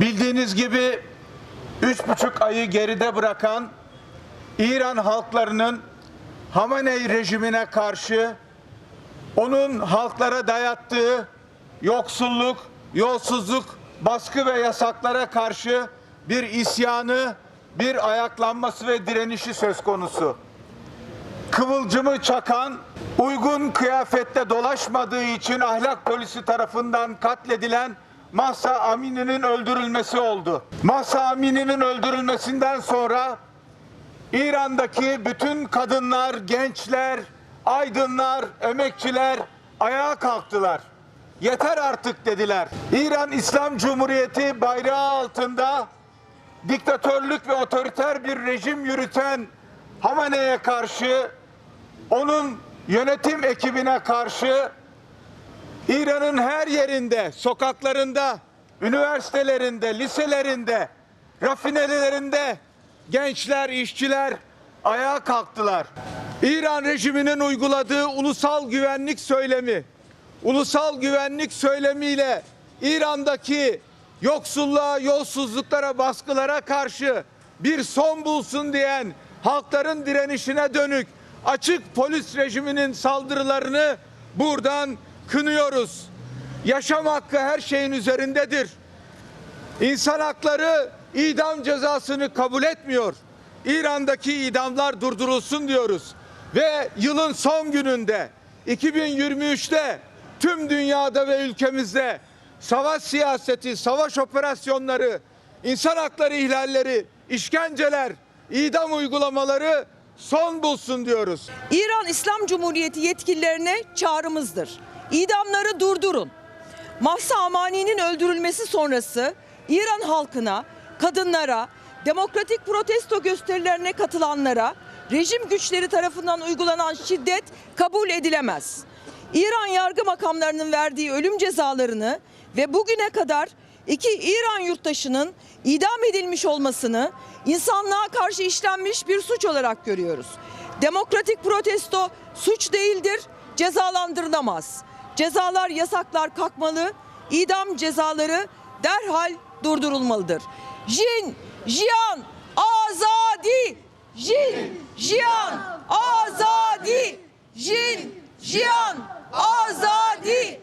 Bildiğiniz gibi üç buçuk ayı geride bırakan İran halklarının Hamenei rejimine karşı onun halklara dayattığı yoksulluk, yolsuzluk, baskı ve yasaklara karşı bir isyanı, bir ayaklanması ve direnişi söz konusu. Kıvılcımı çakan, uygun kıyafette dolaşmadığı için ahlak polisi tarafından katledilen Mahsa Amini'nin öldürülmesi oldu. Mahsa Amini'nin öldürülmesinden sonra İran'daki bütün kadınlar, gençler, aydınlar, emekçiler ayağa kalktılar. Yeter artık dediler. İran İslam Cumhuriyeti bayrağı altında diktatörlük ve otoriter bir rejim yürüten Hamane'ye karşı, onun yönetim ekibine karşı İran'ın her yerinde, sokaklarında, üniversitelerinde, liselerinde, rafinelerinde gençler, işçiler ayağa kalktılar. İran rejiminin uyguladığı ulusal güvenlik söylemi, ulusal güvenlik söylemiyle İran'daki yoksulluğa, yolsuzluklara, baskılara karşı bir son bulsun diyen halkların direnişine dönük açık polis rejiminin saldırılarını buradan kınıyoruz. Yaşam hakkı her şeyin üzerindedir. İnsan hakları idam cezasını kabul etmiyor. İran'daki idamlar durdurulsun diyoruz. Ve yılın son gününde 2023'te tüm dünyada ve ülkemizde savaş siyaseti, savaş operasyonları, insan hakları ihlalleri, işkenceler, idam uygulamaları son bulsun diyoruz. İran İslam Cumhuriyeti yetkililerine çağrımızdır. İdamları durdurun. Mahsa Amani'nin öldürülmesi sonrası İran halkına, kadınlara, demokratik protesto gösterilerine katılanlara rejim güçleri tarafından uygulanan şiddet kabul edilemez. İran yargı makamlarının verdiği ölüm cezalarını ve bugüne kadar iki İran yurttaşının idam edilmiş olmasını insanlığa karşı işlenmiş bir suç olarak görüyoruz. Demokratik protesto suç değildir, cezalandırılamaz. Cezalar, yasaklar kalkmalı, idam cezaları derhal durdurulmalıdır. Jin, Jiyan, Azadi! Jin, Jiyan, Azadi! Jin, Jiyan, Azadi!